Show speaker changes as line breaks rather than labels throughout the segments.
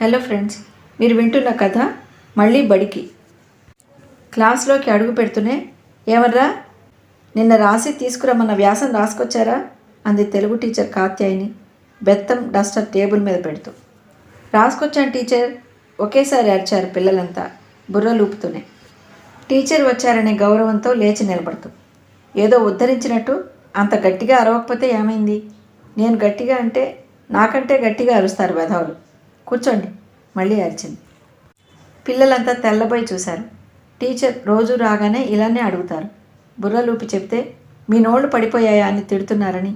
Hello friends మీరు వింటున్న కథ మళ్ళీ బడికి. క్లాస్లోకి అడుగు పెడుతూనే ఏమర్రా నిన్న రాసి తీసుకురమ్మన్న వ్యాసం రాసుకొచ్చారా? అంది తెలుగు టీచర్ కాత్యాయిని బెత్తం డస్టర్ టేబుల్ మీద పెడుతూ. రాసుకొచ్చాను టీచర్ ఒకేసారి అరిచారు పిల్లలంతా బుర్రలూపుతూనే టీచర్ వచ్చారనే గౌరవంతో లేచి నిలబడుతూ. ఏదో ఉద్ధరించినట్టు అంత గట్టిగా అరవకపోతే ఏమైంది? నేను గట్టిగా అంటే నాకంటే గట్టిగా అరుస్తారు వెధవులు. కూర్చోండి. మళ్ళీ అరిచింది. పిల్లలంతా తెల్లబోయి చూశారు. టీచర్ రోజు రాగానే ఇలానే అడుగుతారు. బుర్రలూపి చెప్తే మీ నోళ్ళు పడిపోయాయా అని తిడుతున్నారని.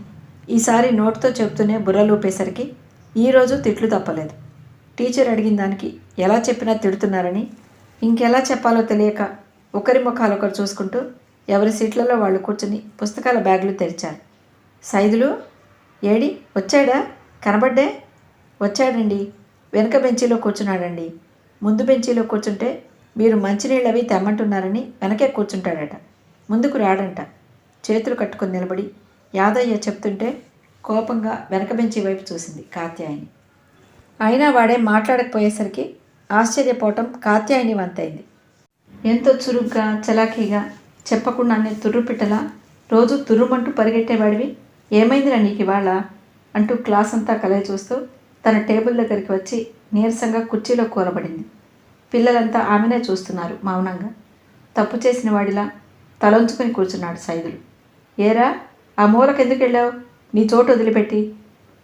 ఈసారి నోట్తో చెప్తూనే బుర్రలూపేసరికి ఈరోజు తిట్లు తప్పలేదు. టీచర్ అడిగిన దానికి ఎలా చెప్పినా తిడుతున్నారని? ఇంకెలా చెప్పాలో తెలియక ఒకరి ముఖాలు ఒకరు చూసుకుంటూ ఎవరి సీట్లలో వాళ్ళు కూర్చుని పుస్తకాల బ్యాగులు తెరిచారు. సైదులు ఏడి వచ్చాడా? కనబడ్డే? వచ్చాడండి. వెనక బెంచీలో కూర్చున్నాడండి. ముందు బెంచీలో కూర్చుంటే మీరు మంచినీళ్ళు అవి తెమ్మంటున్నారని వెనకే కూర్చుంటాడట. ముందుకు రాడంట. చేతులు కట్టుకొని నిలబడి యాదయ్య చెప్తుంటే కోపంగా వెనక బెంచి వైపు చూసింది కాత్యాయని. అయినా వాడే మాట్లాడకపోయేసరికి ఆశ్చర్యపోవటం కాత్యాయని వంతైంది. ఎంతో చురుగ్గా చలాకీగా చెప్పకుండానే తుర్రుపిట్టలా రోజు తుర్రుమంటూ పరిగెట్టేవాడివి ఏమైందిరా నీకు ఇవాళ అంటూ క్లాస్ అంతా కలయి చూస్తూ తన టేబుల్ దగ్గరికి వచ్చి నీరసంగా కుర్చీలో కూరబడింది పిల్లలంతా ఆమెనే చూస్తున్నారు మౌనంగా. తప్పు చేసిన వాడిలా తలంచుకొని కూర్చున్నాడు సైదులు. ఏరా ఆ మూలకెందుకు వెళ్ళావు? నీ చోటు వదిలిపెట్టి.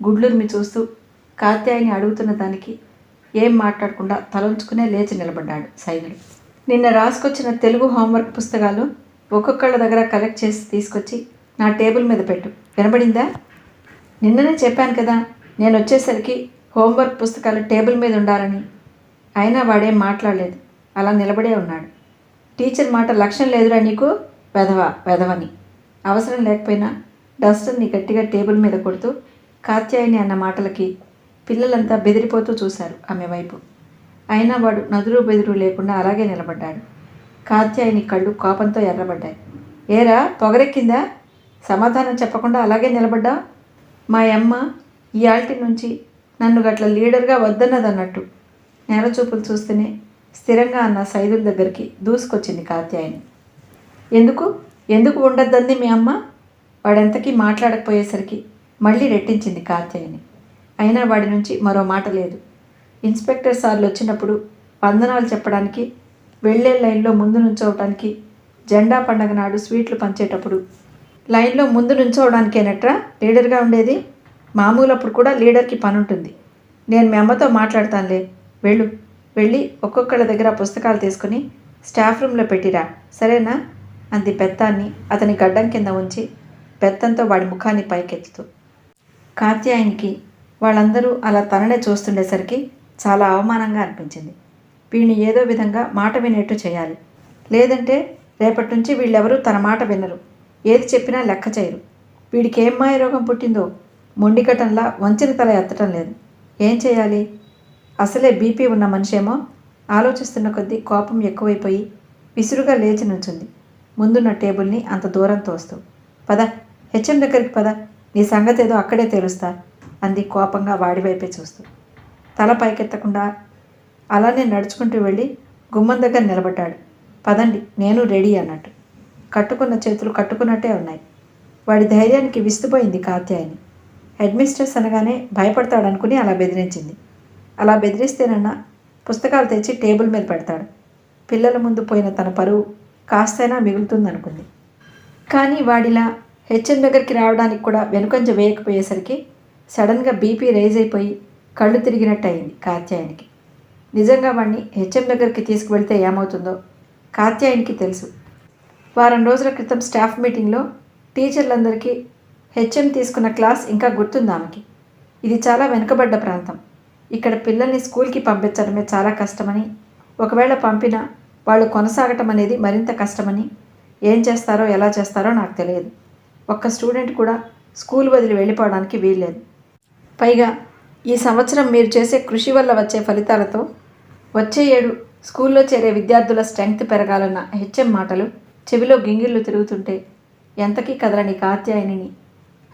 గుడ్లురిమి చూస్తూ కాత్యాయిని అడుగుతున్న దానికి ఏం మాట్లాడకుండా తలంచుకునే లేచి నిలబడ్డాడు సైదులు. నిన్న రాసుకొచ్చిన తెలుగు హోంవర్క్ పుస్తకాలు ఒక్కొక్కళ్ళ దగ్గర కలెక్ట్ చేసి తీసుకొచ్చి నా టేబుల్ మీద పెట్టు. వినబడిందా? నిన్ననే చెప్పాను కదా నేను వచ్చేసరికి హోంవర్క్ పుస్తకాలు టేబుల్ మీద ఉండాలని. అయినా వాడేం మాట్లాడలేదు. అలా నిలబడే ఉన్నాడు. టీచర్ మాట లక్ష్యం లేదురా నీకు? వెధవ వెధవని. అవసరం లేకపోయినా డస్టర్ని గట్టిగా టేబుల్ మీద కొడుతూ కాత్యాయని అన్న మాటలకి పిల్లలంతా బెదిరిపోతూ చూశారు ఆమె వైపు. అయినా వాడు నదురు బెదురు లేకుండా అలాగే నిలబడ్డాడు. కాత్యాయని కళ్ళు కోపంతో ఎర్రబడ్డాయి. ఏరా పొగరెక్కిందా? సమాధానం చెప్పకుండా అలాగే నిలబడ్డా మా అమ్మ ఇయాల్టి నుంచి నన్ను గట్ల లీడర్గా వద్దన్నదన్నట్టు. అన్నట్టు చూపులు చూస్తేనే స్థిరంగా అన్న సైదుల దగ్గరికి దూసుకొచ్చింది కాత్యాయని. ఎందుకు? ఎందుకు ఉండద్దంది మీ అమ్మ? వాడెంతకీ మాట్లాడకపోయేసరికి మళ్ళీ రెట్టించింది కాత్యాయని. అయినా వాడి నుంచి మరో మాట లేదు. ఇన్స్పెక్టర్ సార్లు వచ్చినప్పుడు వందనాలు చెప్పడానికి వెళ్ళే లైన్లో ముందు నుంచోవటానికి జెండా పండగ నాడు స్వీట్లు పంచేటప్పుడు లైన్లో ముందు నుంచోవడానికేనట్రా? లీడర్గా ఉండేది? మామూలు అప్పుడు కూడా లీడర్కి పని ఉంటుంది నేను మీ అమ్మతో మాట్లాడతానులే. వెళ్ళు. వెళ్ళి ఒక్కొక్కళ్ళ దగ్గర పుస్తకాలు తీసుకుని స్టాఫ్ రూమ్లో పెట్టిరా. సరేనా? అంది పెత్తాన్ని అతని గడ్డం కింద ఉంచి పెత్తంతో వాడి ముఖాన్ని పైకెత్తుతూ. కాత్యాయనికి వాళ్ళందరూ అలా తననే చూస్తుండేసరికి చాలా అవమానంగా అనిపించింది. వీడిని ఏదో విధంగా మాట వినేట్టు చేయాలి. లేదంటే రేపటి నుంచి వీళ్ళెవరూ తన మాట వినరు. ఏది చెప్పినా లెక్క చేయరు. వీడికి ఏం మాయ రోగం పుట్టిందో మొండికటంలా వంచిన తల ఎత్తటం లేదు. ఏం చేయాలి? అసలే బీపీ ఉన్న మనిషేమో? ఆలోచిస్తున్న కొద్దీ కోపం ఎక్కువైపోయి విసురుగా లేచి నుంచుంది. ముందున్న టేబుల్ని అంత దూరం తోస్తూ పద హెచ్ఎం దగ్గరికి పద నీ సంగతి ఏదో అక్కడే తెలుస్తా అంది కోపంగా వాడి వైపే చూస్తూ. తల పైకెత్తకుండా అలానే నడుచుకుంటూ వెళ్ళి గుమ్మం దగ్గర నిలబడ్డాడు. పదండి నేను రెడీ అన్నట్టు. కట్టుకున్న చేతులు కట్టుకున్నట్టే ఉన్నాయి. వాడి ధైర్యానికి విస్తుపోయింది కాత్యాయని. హెడ్మిస్ట్రెస్ అనగానే భయపడతాడనుకుని అలా బెదిరించింది. అలా బెదిరిస్తేనన్నా పుస్తకాలు తెచ్చి టేబుల్ మీద పెడతాడు. పిల్లల ముందు పోయిన తన పరువు కాస్తైనా మిగులుతుందనుకుంది. కానీ వాడిలా హెచ్ఎం దగ్గరికి రావడానికి కూడా వెనుకంజ వేయకపోయేసరికి సడన్గా బీపీ రైజ్ అయిపోయి కళ్ళు తిరిగినట్టు అయింది కాత్యాయనికి నిజంగా వాడిని హెచ్ఎం దగ్గరికి తీసుకువెళ్తే ఏమవుతుందో కాత్యాయనికి తెలుసు. వారం రోజుల క్రితం స్టాఫ్ మీటింగ్లో టీచర్లందరికీ హెచ్ఎం తీసుకున్న క్లాస్ ఇంకా గుర్తుంది ఆమెకి. ఇది చాలా వెనుకబడ్డ ప్రాంతం. ఇక్కడ పిల్లల్ని స్కూల్కి పంపించడమే చాలా కష్టమని ఒకవేళ పంపినా వాళ్ళు కొనసాగటం అనేది మరింత కష్టమని ఏం చేస్తారో ఎలా చేస్తారో నాకు తెలియదు. ఒక్క స్టూడెంట్ కూడా స్కూల్ వదిలి వెళ్ళిపోవడానికి వీల్లేదు. పైగా ఈ సంవత్సరం మీరు చేసే కృషి వల్ల వచ్చే ఫలితాలతో వచ్చే ఏడు స్కూల్లో చేరే విద్యార్థుల స్ట్రెంగ్త్ పెరగాలన్న హెచ్ఎం మాటలు చెవిలో గింగిళ్ళు తిరుగుతుంటే ఎంతకీ కదలని కాత్యాయనిని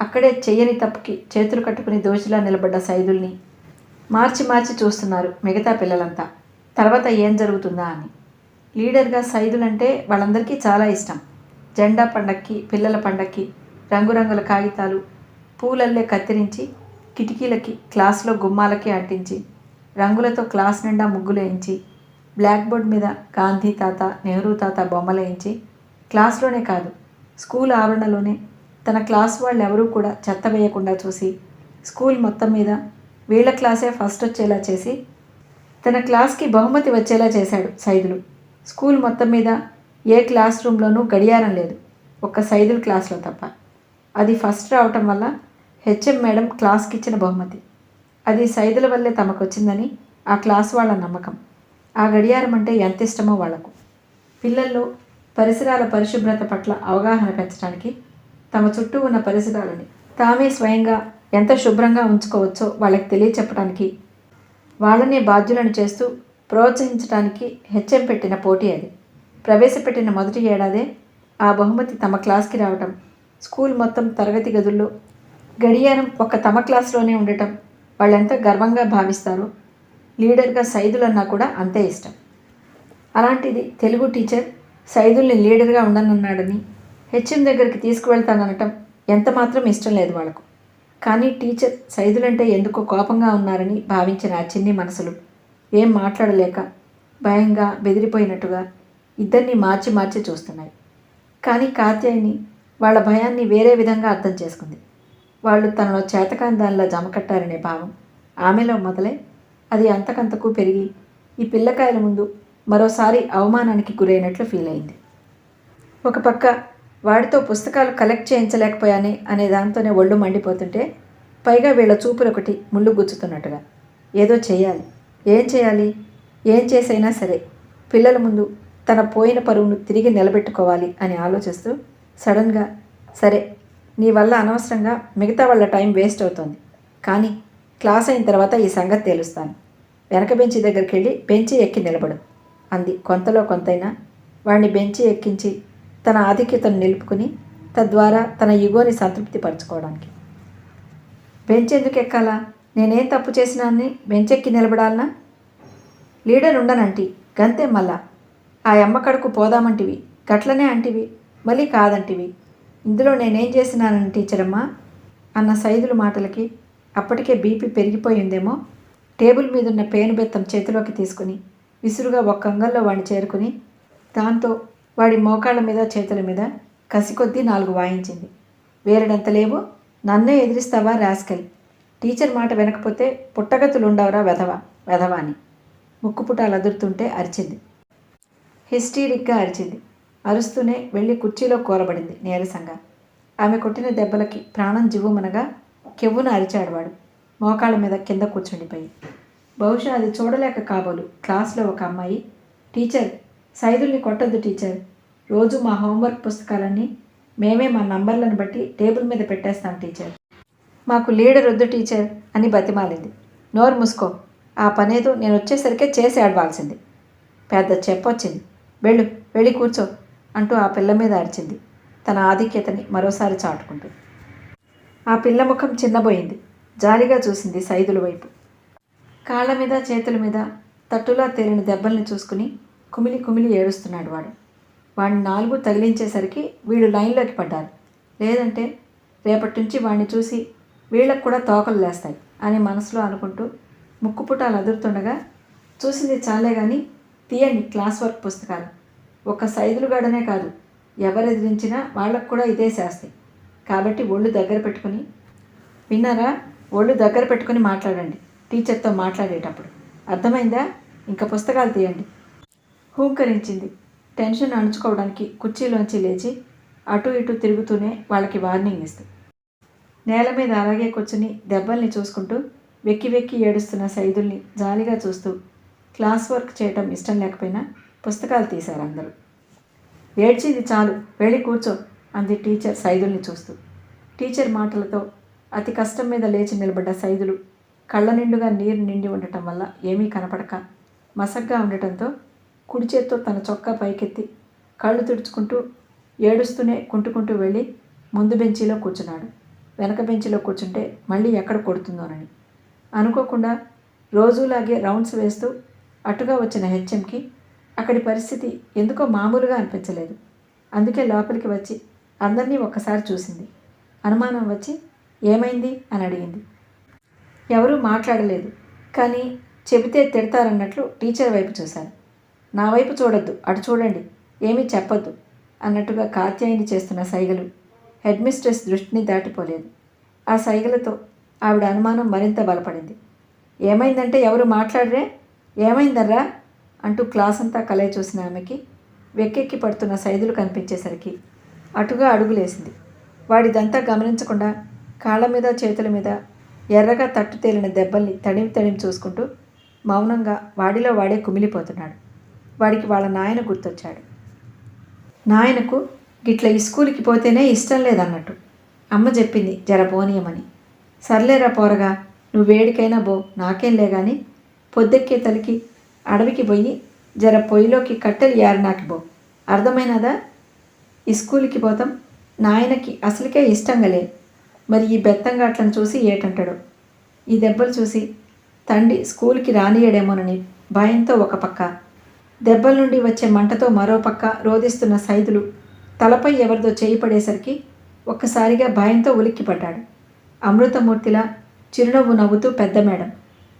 అక్కడే చెయ్యని తప్పుకి చేతులు కట్టుకుని దోషిలా నిలబడ్డ సైదుల్ని మార్చి మార్చి చూస్తున్నారు మిగతా పిల్లలంతా. తర్వాత ఏం జరుగుతుందా అని. లీడర్గా సైదులంటే వాళ్ళందరికీ చాలా ఇష్టం. జెండా పండక్కి పిల్లల పండక్కి రంగురంగుల కాగితాలు పూలల్లే కత్తిరించి కిటికీలకి క్లాస్లో గుమ్మాలకి అంటించి రంగులతో క్లాస్ నిండా ముగ్గులేయించి బ్లాక్ బోర్డ్ మీద గాంధీ తాత నెహ్రూ తాత బొమ్మలేయించి క్లాస్లోనే కాదు స్కూల్ ఆవరణలోనే తన క్లాస్ వాళ్ళు ఎవరూ కూడా చెత్త వేయకుండా చూసి స్కూల్ మొత్తం మీద వీళ్ళ క్లాసే ఫస్ట్ వచ్చేలా చేసి తన క్లాస్కి బహుమతి వచ్చేలా చేశాడు సైదులు. స్కూల్ మొత్తం మీద ఏ క్లాస్ రూమ్లోనూ గడియారం లేదు ఒక్క సైదుల క్లాస్లో తప్ప. అది ఫస్ట్ రావటం వల్ల హెచ్ఎం మేడం క్లాస్కి ఇచ్చిన బహుమతి. అది సైదుల వల్లే తమకు వచ్చిందని ఆ క్లాస్ వాళ్ళ నమ్మకం. ఆ గడియారం అంటే ఎంత ఇష్టమో వాళ్ళకు. పిల్లల్లో పరిసరాల పరిశుభ్రత పట్ల అవగాహన పెంచడానికి తమ చుట్టూ ఉన్న పరిసరాలని తామే స్వయంగా ఎంత శుభ్రంగా ఉంచుకోవచ్చో వాళ్ళకి తెలియచెప్పడానికి వాళ్ళనే బాధ్యులను చేస్తూ ప్రోత్సహించడానికి హెచ్ఎం పెట్టిన పోటీ అది. ప్రవేశపెట్టిన మొదటి ఏడాదే ఆ బహుమతి తమ క్లాస్కి రావటం స్కూల్ మొత్తం తరగతి గదుల్లో గడియారం ఒక తమ క్లాస్లోనే ఉండటం వాళ్ళెంత గర్వంగా భావిస్తారో లీడర్గా సైదులన్నా కూడా అంతే ఇష్టం. అలాంటిది తెలుగు టీచర్ సైదుల్ని లీడర్గా ఉండనున్నాడని హెచ్ఎం దగ్గరికి తీసుకువెళ్తాననటం ఎంత మాత్రం ఇష్టం లేదు వాళ్ళకు. కానీ టీచర్ సైదులంటే ఎందుకో కోపంగా ఉన్నారని భావించిన ఆ చిన్ని మనసులు. ఏం మాట్లాడలేక భయంగా బెదిరిపోయినట్టుగా ఇద్దరిని మార్చి మార్చి చూస్తున్నాయి. కానీ కాత్యాయిని వాళ్ళ భయాన్ని వేరే విధంగా అర్థం చేసుకుంది. వాళ్ళు తనలో చేతకాని దానిలా జమకట్టారనే భావం ఆమెలో మొదలై అది అంతకంతకు పెరిగి ఈ పిల్లకాయల ముందు మరోసారి అవమానానికి గురైనట్లు ఫీల్ అయింది ఒక పక్క వాడితో పుస్తకాలు కలెక్ట్ చేయించలేకపోయానే అనే దాంతోనే ఒళ్ళు మండిపోతుంటే పైగా వీళ్ళ చూపులొకటి ముళ్ళు గుచ్చుతున్నట్టుగా. ఏదో చేయాలి. ఏం చేయాలి? ఏం చేసైనా సరే పిల్లల ముందు తన పోయిన పరువును తిరిగి నిలబెట్టుకోవాలి అని ఆలోచిస్తూ సడన్గా సరే నీ వల్ల అనవసరంగా మిగతా వాళ్ళ టైం వేస్ట్ అవుతుంది. కానీ క్లాస్ అయిన తర్వాత ఈ సంగతి తేలుస్తాను. వెనక బెంచి దగ్గరికి వెళ్ళి బెంచి ఎక్కి నిలబడు అంది. కొంతలో కొంతైనా వాడిని బెంచి ఎక్కించి తన ఆధిక్యతను నిలుపుకుని తద్వారా తన యుగోని సంతృప్తి పరచుకోవడానికి బెంచ్ ఎందుకు ఎక్కాలా? నేనేం తప్పు చేసినా అని బెంచ్ నిలబడాలనా? లీడర్ ఉండనంటి గంతే మళ్ళా. ఆ అమ్మకడకు పోదామంటివి గట్లనే అంటివి మళ్ళీ కాదంటివి. ఇందులో నేనేం చేసినానని టీచరమ్మా? అన్న సైదుల మాటలకి అప్పటికే బీపీ పెరిగిపోయిందేమో? టేబుల్ మీదున్న పేను బెత్తం చేతిలోకి తీసుకుని విసురుగా ఒక్క అంగంలో వాడిని చేరుకుని దాంతో వాడి మోకాళ్ళ మీద చేతుల మీద కసికొద్దీ నాలుగు వాయించింది. వేరడంత లేవు? నన్నే ఎదిరిస్తావా రాస్కెల్? టీచర్ మాట వినకపోతే పుట్టగతులుండవరా వెధవా వెధవా అని ముక్కు పుటాలు అదురుతుంటే అరిచింది. హిస్టీరిక్గా అరిచింది. అరుస్తూనే వెళ్ళి కుర్చీలో కూరబడింది నీరసంగా. ఆమె కొట్టిన దెబ్బలకి ప్రాణం జివ్వుమనగా కెవ్వున అరిచాడు వాడు. మోకాళ్ళ మీద కింద కూర్చుండిపోయి. బహుశా అది చూడలేక కాబోలు. క్లాస్లో ఒక అమ్మాయి టీచర్ సైదుల్ని కొట్టొద్దు టీచర్. రోజు మా హోంవర్క్ పుస్తకాలన్నీ మేమే మా నంబర్లను బట్టి టేబుల్ మీద పెట్టేస్తాం టీచర్. మాకు లీడర్ వద్దు టీచర్ అని బతిమాలింది. నోరు మూసుకో. ఆ పనేదో నేను వచ్చేసరికే చేసి ఆడవాల్సింది. పెద్ద చెప్పొచ్చింది. వెళ్ళు వెళ్ళి కూర్చో అంటూ ఆ పిల్ల మీద అరిచింది. తన ఆధిక్యతని మరోసారి చాటుకుంటూ. ఆ పిల్ల ముఖం చిన్నబోయింది. జాలిగా చూసింది సైదుల వైపు. కాళ్ళ మీద చేతుల మీద తట్టులా తేలిన దెబ్బల్ని చూసుకుని కుమిలి కుమిలి ఏడుస్తున్నాడు వాడు. వాడిని నాలుగు తగిలించేసరికి వీళ్ళు లైన్లోకి పడ్డారు లేదంటే రేపటి నుంచి వాడిని చూసి వీళ్ళకు కూడా తోకలు లేస్తాయి అని మనసులో అనుకుంటూ ముక్కుపుటాలు అదురుతుండగా చూసింది చాలే కానీ తీయండి క్లాస్ వర్క్ పుస్తకాలు. ఒక సైదులుగాడనే గడనే కాదు ఎవరెదిరించినా వాళ్ళకు కూడా ఇదే శాస్తి. కాబట్టి ఒళ్ళు దగ్గర పెట్టుకుని విన్నారా? ఒళ్ళు దగ్గర పెట్టుకుని మాట్లాడండి టీచర్తో మాట్లాడేటప్పుడు. అర్థమైందా? ఇంకా పుస్తకాలు తీయండి. హూంకరించింది. టెన్షన్ అణుచుకోవడానికి కుర్చీలోంచి లేచి అటు ఇటు తిరుగుతూనే వాళ్ళకి వార్నింగ్ ఇస్తూ. నేల మీద అలాగే కూర్చుని దెబ్బల్ని చూసుకుంటూ వెక్కి వెక్కి ఏడుస్తున్న సైదుల్ని జాలిగా చూస్తూ క్లాస్ వర్క్ చేయటం ఇష్టం లేకపోయినా పుస్తకాలు తీశారు అందరూ. ఏడ్చింది చాలు వెళ్ళి కూర్చో అంది టీచర్ సైదుల్ని చూస్తూ. టీచర్ మాటలతో అతి కష్టం మీద లేచి నిలబడ్డ సైదులు కళ్ళ నిండుగా నీరు నిండి ఉండటం వల్ల ఏమీ కనపడక మసగ్గా ఉండటంతో కుడి చేత్తో తన చొక్కా పైకెత్తి కళ్ళు తుడుచుకుంటూ ఏడుస్తూనే కుంటుకుంటూ వెళ్ళి ముందు బెంచీలో కూర్చున్నాడు. వెనక బెంచీలో కూర్చుంటే మళ్ళీ ఎక్కడ కొడుతుందోనని. అనుకోకుండా రోజులాగే రౌండ్స్ వేస్తూ అటుగా వచ్చిన హెచ్ఎంకి అక్కడి పరిస్థితి ఎందుకో మామూలుగా అనిపించలేదు. అందుకే లోపలికి వచ్చి అందరినీ ఒక్కసారి చూసింది. అనుమానం వచ్చి ఏమైంది అని అడిగింది. ఎవరూ మాట్లాడలేదు. కానీ చెబితే తిడతారన్నట్లు టీచర్ వైపు చూశాను నా వైపు చూడొద్దు అటు చూడండి ఏమీ చెప్పొద్దు అన్నట్టుగా కాత్యాయిని చేస్తున్న సైగలు. హెడ్ మిస్ట్రెస్ దృష్టిని దాటిపోలేదు. ఆ సైగలతో ఆవిడ అనుమానం మరింత బలపడింది. ఏమైందంటే ఎవరు మాట్లాడరే? ఏమైందర్రా? అంటూ క్లాస్ అంతా కలయి చూసిన ఆమెకి వెక్కెక్కి పడుతున్న సైదులు కనిపించేసరికి అటుగా అడుగులేసింది. వాడిదంతా గమనించకుండా కాళ్ళ మీద చేతుల మీద ఎర్రగా తట్టు తేలిన దెబ్బల్ని తడిమి తడిమి చూసుకుంటూ మౌనంగా వాడిలో వాడే కుమిలిపోతున్నాడు. వాడికి వాళ్ళ నాయన గుర్తొచ్చాడు. నాయనకు గిట్ల ఈ స్కూల్కి పోతేనే ఇష్టం లేదన్నట్టు. అమ్మ చెప్పింది జర పోనీయమని. సర్లేరా పోరగా నువ్వు వేడికైనా బో నాకేం లే కానీ పొద్దెక్కే తలికి అడవికి పోయి జర పొయ్యిలోకి కట్టెలు ఏరనాకి బో అర్థమైనదా? ఈ స్కూల్కి పోతాం నాయనకి అసలుకే ఇష్టంగా లే. మరి ఈ బెత్తంగాట్లను చూసి ఏటంటాడు? ఈ దెబ్బలు చూసి తండ్రి స్కూల్కి రానియడేమోనని భయంతో ఒక పక్క. దెబ్బల నుండి వచ్చే మంటతో మరో పక్క రోదిస్తున్న సైదులు తలపై ఎవరిదో చేయి పడేసరికి ఒక్కసారిగా భయంతో ఉలిక్కిపడ్డాడు. అమృతమూర్తిలా చిరునవ్వు నవ్వుతూ పెద్ద మేడం.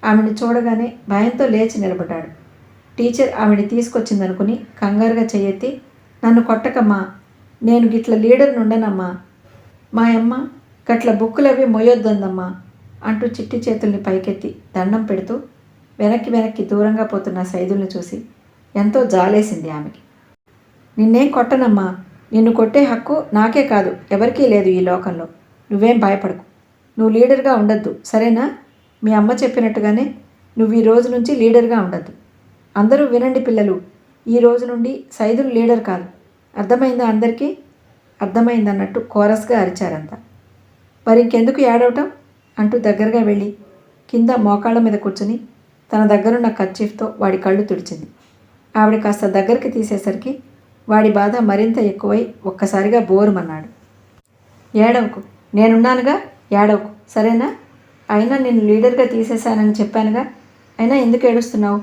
ఆమెను చూడగానే భయంతో లేచి నిలబడ్డాడు. టీచర్ ఆమెని తీసుకొచ్చిందనుకుని కంగారుగా చెయ్యెత్తి నన్ను కొట్టకమ్మా. నేను గిట్ల లీడర్ నుండనమ్మా. మా అమ్మ గట్ల బుక్కులవి మొయ్యొద్దందమ్మా అంటూ చిట్టి చేతుల్ని పైకెత్తి దండం పెడుతూ వెనక్కి వెనక్కి దూరంగా పోతున్న సైదుల్ని చూసి ఎంతో జాలేసింది ఆమెకి. నిన్నేం కొట్టనమ్మా? నిన్ను కొట్టే హక్కు నాకే కాదు ఎవరికీ లేదు ఈ లోకంలో. నువ్వేం భయపడకు. నువ్వు లీడర్గా ఉండొద్దు సరేనా? మీ అమ్మ చెప్పినట్టుగానే నువ్వు ఈ రోజు నుంచి లీడర్గా ఉండద్దు. అందరూ వినండి పిల్లలు ఈ రోజు నుండి సైదులు లీడర్ కాదు. అర్థమైందా అందరికీ? అర్థమైందన్నట్టు కోరస్గా అరిచారంతా. మరి ఇంకెందుకు ఏడవటం? అంటూ దగ్గరగా వెళ్ళి కింద మోకాళ్ళ మీద కూర్చుని తన దగ్గరున్న కర్చీఫ్తో వాడి కళ్ళు తుడిచింది. ఆవిడ కాస్త దగ్గరికి తీసేసరికి వాడి బాధ మరింత ఎక్కువై ఒక్కసారిగా బోరుమన్నాడు. ఏడవకు నేనున్నానుగా? ఏడవకు. సరేనా? అయినా నేను లీడర్గా తీసేశానని చెప్పానుగా? అయినా ఎందుకు ఏడుస్తున్నావు?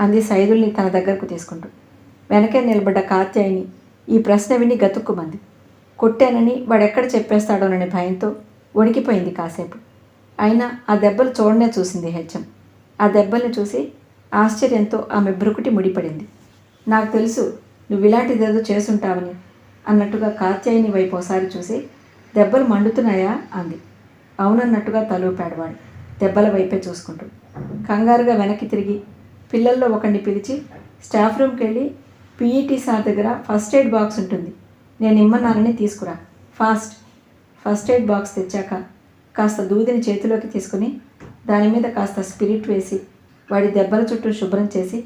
అంది సైదుల్ని తన దగ్గరకు తీసుకుంటూ. వెనకే నిలబడ్డ కాత్యాయిని ఈ ప్రశ్న విని గతుక్కుమంది. కొట్టానని వాడెక్కడ చెప్పేస్తాడోననే భయంతో వణికిపోయింది కాసేపు. అయినా ఆ దెబ్బలు చూడనే చూసింది హెచ్ఎం. ఆ దెబ్బల్ని చూసి ఆశ్చర్యంతో ఆమె బ్రుకుటి ముడిపడింది నాకు తెలుసు నువ్వు ఇలాంటిదేదో చేసుంటావని అన్నట్టుగా కాత్యాయిని వైపు ఒకసారి చూసి దెబ్బలు మండుతున్నాయా? అంది. అవునన్నట్టుగా తలూపాడు వాడు దెబ్బల వైపే చూసుకుంటూ. కంగారుగా వెనక్కి తిరిగి పిల్లల్లో ఒకరిని పిలిచి స్టాఫ్ రూమ్కి వెళ్ళి పీఈటీ సార్ దగ్గర ఫస్ట్ ఎయిడ్ బాక్స్ ఉంటుంది నేను ఇమ్మన్నానని తీసుకురా. ఫాస్ట్. ఫస్ట్ ఎయిడ్ బాక్స్ తెచ్చాక కాస్త దూదిని చేతిలోకి తీసుకుని దాని మీద కాస్త స్పిరిట్ వేసి వాడి దెబ్బల చుట్టూ శుభ్రం చేసి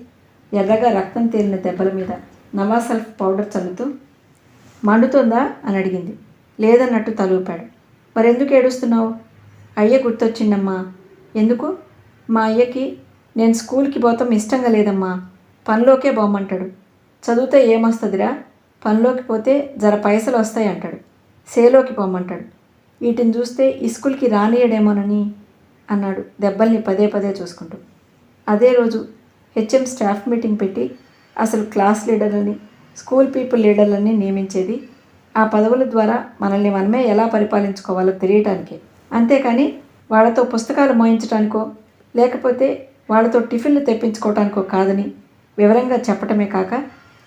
ఎర్రగా రక్తం తేలిన దెబ్బల మీద నవాసల్ఫ్ పౌడర్ చల్లుతూ మండుతుందా? అని అడిగింది. లేదన్నట్టు తలూపాడు. మరెందుకు ఏడుస్తున్నావు? అయ్య గుర్తొచ్చిండమ్మా ఎందుకు? మా అయ్యకి నేను స్కూల్కి పోతాం ఇష్టంగా లేదమ్మా. పనిలోకే పోమంటాడు చదివితే ఏమొస్తుందిరా? పనిలోకి పోతే జర పైసలు వస్తాయి అంటాడు. సేలోకి పోమంటాడు వీటిని చూస్తే ఇస్కూల్కి రానియడేమోనని అన్నాడు దెబ్బల్ని పదే పదే చూసుకుంటూ. అదే రోజు హెచ్ఎం స్టాఫ్ మీటింగ్ పెట్టి అసలు క్లాస్ లీడర్లని స్కూల్ పీపుల్ లీడర్లని నియమించేది. ఆ పదవుల ద్వారా మనల్ని మనమే ఎలా పరిపాలించుకోవాలో తెలియటానికే. అంతేకాని వాళ్ళతో పుస్తకాలు మోయించడానికో లేకపోతే వాళ్ళతో టిఫిన్లు తెప్పించుకోవటానికో కాదని వివరంగా చెప్పటమే కాక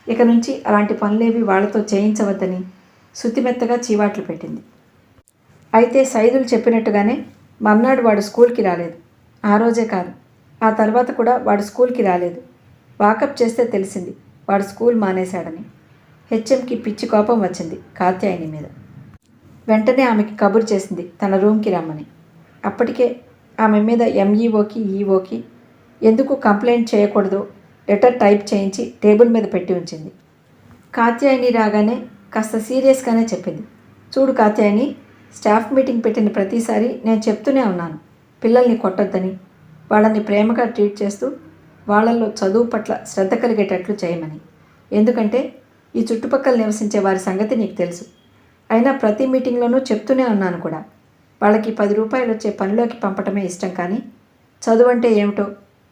ఇక నుంచి అలాంటి పనులేవి వాళ్ళతో చేయించవద్దని శుతిమెత్తగా చీవాట్లు పెట్టింది. అయితే సైదులు చెప్పినట్టుగానే మర్నాడు వాడు స్కూల్కి రాలేదు. ఆ రోజే కాదు. ఆ తర్వాత కూడా వాడు స్కూల్కి రాలేదు. వాకప్ చేస్తే తెలిసింది వాడు స్కూల్ మానేశాడని. హెచ్ఎంకి పిచ్చి కోపం వచ్చింది కాత్యాయని మీద. వెంటనే ఆమెకి కబురు చేసింది తన రూమ్కి రమ్మని. అప్పటికే ఆమె మీద ఎంఈఓకి ఈఓకి ఎందుకు కంప్లైంట్ చేయకూడదు లెటర్ టైప్ చేయించి టేబుల్ మీద పెట్టి ఉంచింది. కాత్యాయని రాగానే కాస్త సీరియస్గానే చెప్పింది. చూడు కాత్యాయని స్టాఫ్ మీటింగ్ పెట్టిన ప్రతిసారి నేను చెప్తూనే ఉన్నాను పిల్లల్ని కొట్టొద్దని. వాళ్ళని ప్రేమగా ట్రీట్ చేస్తూ వాళ్ళల్లో చదువు పట్ల శ్రద్ధ కలిగేటట్లు చేయమని. ఎందుకంటే ఈ చుట్టుపక్కల నివసించే వారి సంగతి నీకు తెలుసు. అయినా ప్రతి మీటింగ్లోనూ చెప్తూనే ఉన్నాను కూడా. వాళ్ళకి పది రూపాయలు వచ్చే పనిలోకి పంపటమే ఇష్టం కానీ చదువు అంటే ఏమిటో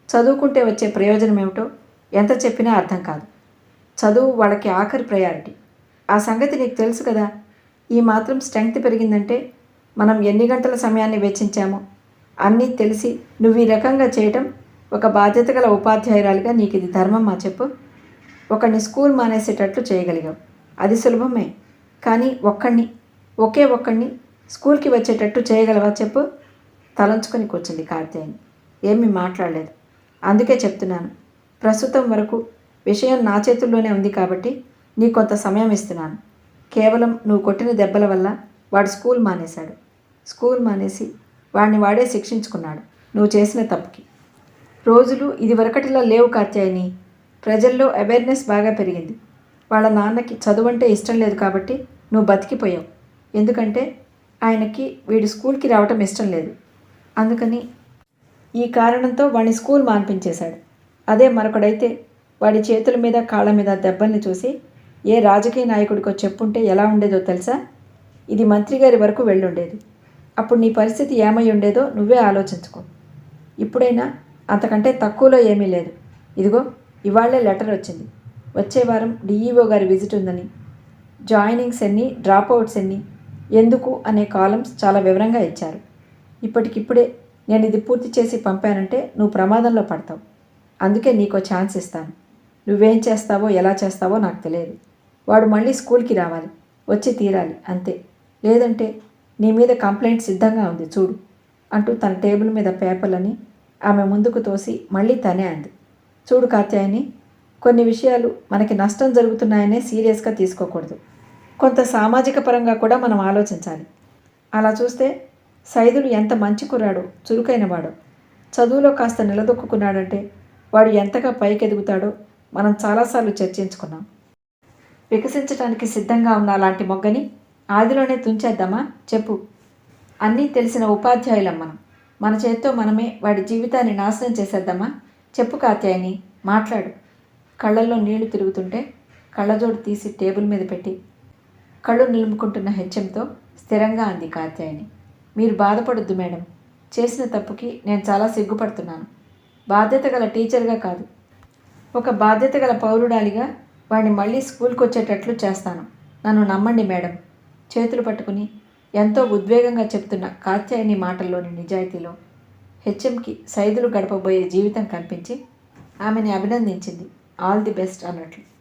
చదువుకుంటే వచ్చే ప్రయోజనం ఏమిటో ఎంత చెప్పినా అర్థం కాదు. చదువు వాళ్ళకి ఆఖరి ప్రయారిటీ ఆ సంగతి నీకు తెలుసు కదా ఈ మాత్రం స్ట్రెంగ్త్ పెరిగిందంటే మనం ఎన్ని గంటల సమయాన్ని వెచ్చించామో అన్నీ తెలిసి నువ్వు ఈ రకంగా చేయటం ఒక బాధ్యత గల ఉపాధ్యాయురాలిగా నీకు ఇది ధర్మమ్మా చెప్పు? ఒకడిని స్కూల్ మానేసేటట్లు చేయగలిగావు. అది సులభమే. కానీ ఒక్కడిని ఒకే ఒక్కడిని స్కూల్కి వచ్చేటట్టు చేయగలవా చెప్పు? తలంచుకొని కూర్చుంది కార్తీయని ఏమీ మాట్లాడలేదు. అందుకే చెప్తున్నాను. ప్రస్తుతం వరకు విషయం నా చేతుల్లోనే ఉంది కాబట్టి నీ కొంత సమయం ఇస్తున్నాను. కేవలం నువ్వు కొట్టిన దెబ్బల వల్ల వాడు స్కూల్ మానేశాడు. స్కూల్ మానేసి వాడిని వాడే శిక్షించుకున్నాడు. నువ్వు చేసిన తప్పుకి. రోజులు ఇదివరకటిలా లేవు కాత్యాయని ప్రజల్లో అవేర్నెస్ బాగా పెరిగింది. వాళ్ళ నాన్నకి చదువు అంటే ఇష్టం లేదు కాబట్టి నువ్వు బతికిపోయావు. ఎందుకంటే ఆయనకి వీడు స్కూల్కి రావటం ఇష్టం లేదు. అందుకని ఈ కారణంతో వాడిని స్కూల్ మాన్పించేశాడు. అదే మరొకడైతే వాడి చేతుల మీద కాళ్ళ మీద దెబ్బల్ని చూసి ఏ రాజకీయ నాయకుడికో చెప్పుంటే ఎలా ఉండేదో తెలుసా? ఇది మంత్రి గారి వరకు వెళ్ళుండేది. అప్పుడు నీ పరిస్థితి ఏమై ఉండేదో నువ్వే ఆలోచించుకో. ఇప్పుడైనా అంతకంటే తక్కువలో ఏమీ లేదు. ఇదిగో ఇవాళే లెటర్ వచ్చింది. వచ్చే వారం డిఈఓ గారి విజిట్ ఉందని జాయినింగ్స్ ఎన్ని డ్రాప్ అవుట్స్ ఎన్ని ఎందుకు అనే కాలమ్స్ చాలా వివరంగా ఇచ్చారు. ఇప్పటికిప్పుడే నేను ఇది పూర్తి చేసి పంపానంటే నువ్వు ప్రమాదంలో పడతావు. అందుకే నీకో ఛాన్స్ ఇస్తాను. నువ్వేం చేస్తావో ఎలా చేస్తావో నాకు తెలియదు. వాడు మళ్ళీ స్కూల్కి రావాలి. వచ్చి తీరాలి అంతే. లేదంటే నీ మీద కంప్లైంట్ సిద్ధంగా ఉంది చూడు అంటూ తన టేబుల్ మీద పేపర్లని ఆమె ముందుకు తోసి మళ్ళీ తనే అంది. చూడు కాత్యాయని కొన్ని విషయాలు మనకి నష్టం జరుగుతున్నాయనే సీరియస్గా తీసుకోకూడదు. కొంత సామాజిక పరంగా కూడా మనం ఆలోచించాలి. అలా చూస్తే సైదులు ఎంత మంచి కుర్రాడో చురుకైనవాడో చదువులో కాస్త నిలదొక్కున్నాడంటే వాడు ఎంతగా పైకెదుగుతాడో మనం చాలాసార్లు చర్చించుకున్నాం. వికసించడానికి సిద్ధంగా ఉన్న అలాంటి మొగ్గని ఆదిలోనే తుంచేద్దామా? చెప్పు. అన్నీ తెలిసిన ఉపాధ్యాయులం మనం మన చేత్తో మనమే వాడి జీవితాన్ని నాశనం చేసేద్దామా? చెప్పు కాత్యాయని. మాట్లాడు. కళ్ళల్లో నీళ్ళు తిరుగుతుంటే కళ్ళజోడు తీసి టేబుల్ మీద పెట్టి కళ్ళు నిలుముకుంటున్న హెచ్చంతో స్థిరంగా అంది కాత్యాయని. మీరు బాధపడొద్దు మేడం. చేసిన తప్పుకి నేను చాలా సిగ్గుపడుతున్నాను. బాధ్యత గల టీచర్గా కాదు. ఒక బాధ్యత గల పౌరుడాలిగా వాడిని మళ్ళీ స్కూల్కి వచ్చేటట్లు చేస్తాను. నన్ను నమ్మండి మేడం. చేతులు పట్టుకుని ఎంతో ఉద్వేగంగా చెప్తున్న కాత్యాయని మాటల్లోని నిజాయితీలో హెచ్ఎంకి సైదులు గడపబోయే జీవితం కనిపించి ఆమెని అభినందించింది. ఆల్ ది బెస్ట్ అన్నట్లు.